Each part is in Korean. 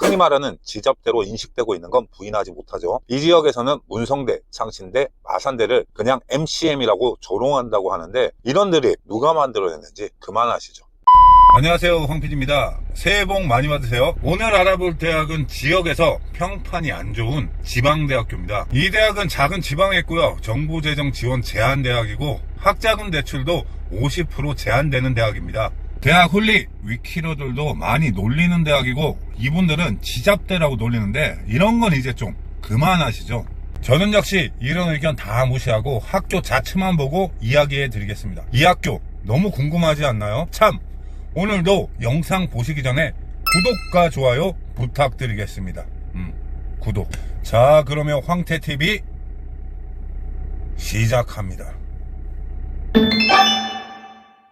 흔히 말하는 지잡대로 인식되고 있는 건 부인하지 못하죠. 이 지역에서는 문성대, 창신대, 마산대를 그냥 MCM이라고 조롱한다고 하는데 이런 드립 누가 만들어냈는지 그만하시죠. 안녕하세요 황PD입니다. 새해 복 많이 받으세요. 오늘 알아볼 대학은 지역에서 평판이 안 좋은 지방대학교입니다. 이 대학은 작은 지방에 있고요. 정부재정 지원 제한 대학이고 학자금 대출도 50% 제한되는 대학입니다 대학 훌리 위키로들도 많이 놀리는 대학이고 이분들은 지잡대라고 놀리는데 이런 건 이제 좀 그만하시죠 저는 역시 이런 의견 다 무시하고 학교 자체만 보고 이야기해 드리겠습니다 이 학교 너무 궁금하지 않나요? 참 오늘도 영상 보시기 전에 구독과 좋아요 부탁드리겠습니다. 음, 구독. 자, 그러면 황태TV 시작합니다.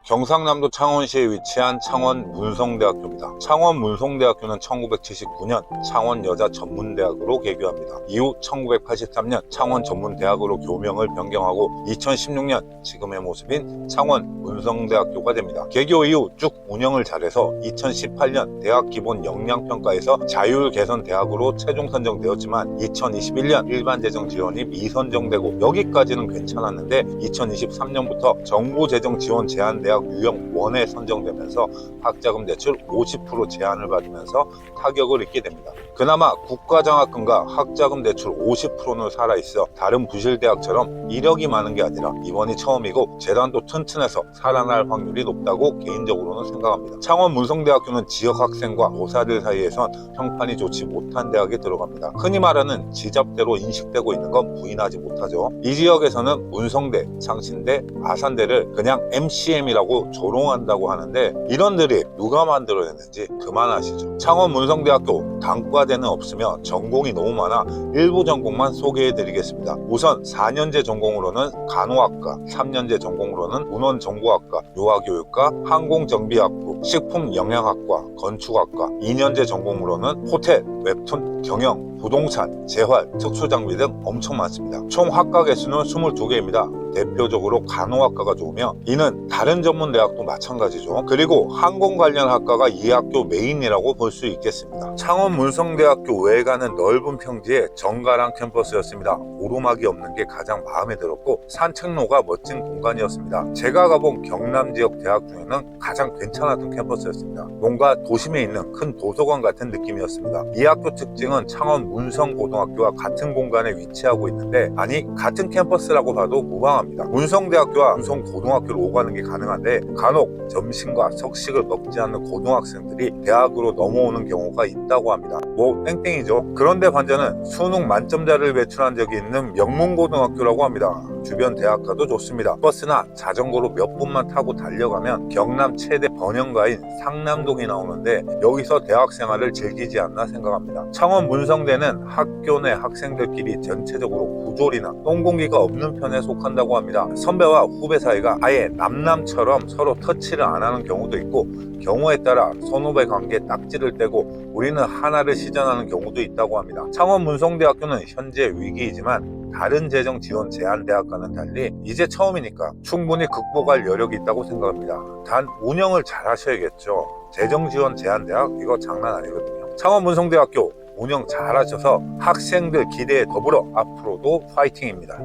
경상남도 창원시에 위치한 창원 문성대학교입니다. 창원 문성대학교는 1979년 창원 여자 전문대학으로 개교합니다. 이후 1983년 창원 전문대학으로 교명을 변경하고 2016년 지금의 모습인 창원 문성대학교가 됩니다. 개교 이후 쭉 운영을 잘해서 2018년 대학 기본 역량 평가에서 자율 개선 대학으로 최종 선정되었지만 2021년 일반 재정 지원이 미선정되고 여기까지는 괜찮았는데 2023년부터 정부 재정 지원 제한 대학 유형 1에 선정되면서 학자금 대출 50% 제한을 받으면서 타격을 입게 됩니다. 그나마 국가장학금과 학자금 대출 50%는 살아있어 다른 부실대학처럼 이력이 많은 게 아니라 이번이 처음이고 재단도 튼튼해서 살아날 확률이 높다고 개인적으로는 생각합니다. 창원 문성대학교는 지역 학생과 교사들 사이에선 평판이 좋지 못한 대학에 들어갑니다. 흔히 말하는 지잡대로 인식되고 있는 건 부인하지 못하죠. 이 지역에서는 문성대, 창신대, 아산대를 그냥 MCM이라고 조롱한다고 하는데 이런 드립 누가 만들어냈는지 그만하시죠. 창원 문성대학교 단과대는 없으며 전공이 너무 많아 일부 전공만 소개해 드리겠습니다. 우선 4년제 전공으로는 간호학과, 3년제 전공으로는 문헌정보학과, 유아교육과, 항공정비학부, 식품영양학과, 건축학과, 2년제 전공으로는 호텔, 웹툰, 경영, 부동산, 재활, 특수장비 등 엄청 많습니다. 총 학과 개수는 22개입니다. 대표적으로 간호학과가 좋으며 이는 다른 전문 대학도 마찬가지죠. 그리고 항공 관련 학과가 이 학교 메인이라고 볼 수 있겠습니다. 창원 문성대학교 외관은 넓은 평지에 정갈한 캠퍼스였습니다. 오르막이 없는 게 가장 마음에 들었고 산책로가 멋진 공간이었습니다. 제가 가본 경남 지역 대학 중에는 가장 괜찮았던 캠퍼스였습니다. 뭔가 도심에 있는 큰 도서관 같은 느낌이었습니다. 이 학교 특징은 창원 문성고등학교와 같은 공간에 위치하고 있는데 아니 같은 캠퍼스라고 봐도 무방합니다. 문성대학교와 문성고등학교를 오가는 게 가능한데 간혹 점심과 석식을 먹지 않는 고등학생들이 대학으로 넘어오는 경우가 있다고 합니다. 뭐 땡땡이죠. 그런데 반전은 수능 만점자를 배출한 적이 있는 명문고등학교라고 합니다. 주변 대학가도 좋습니다. 버스나 자전거로 몇 분만 타고 달려가면 경남 최대 번영가인 상남동이 나오는데 여기서 대학 생활을 즐기지 않나 생각합니다. 창원 문성대 는 학교 내 학생들끼리 전체적으로 부조리나 똥공기가 없는 편에 속한다고 합니다. 선배와 후배 사이가 아예 남남처럼 서로 터치를 안 하는 경우도 있고 경우에 따라 선후배 관계 딱지를 떼고 우리는 하나를 시전하는 경우도 있다고 합니다. 창원 문성대학교는 현재 위기이지만 다른 재정 지원 제한 대학과는 달리 이제 처음이니까 충분히 극복할 여력이 있다고 생각합니다. 단 운영을 잘 하셔야겠죠. 재정 지원 제한 대학 이거 장난 아니거든요. 창원 문성대학교 운영 잘 하셔서 학생들 기대에 더불어 앞으로도 파이팅입니다.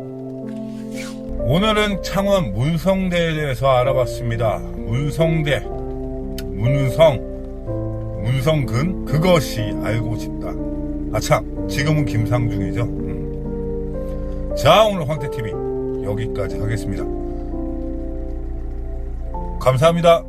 오늘은 창원 문성대에 대해서 알아봤습니다. 문성대, 문성, 문성근 그것이 알고 싶다. 아참 지금은 김상중이죠. 음. 자 오늘 황태TV 여기까지 하겠습니다. 감사합니다.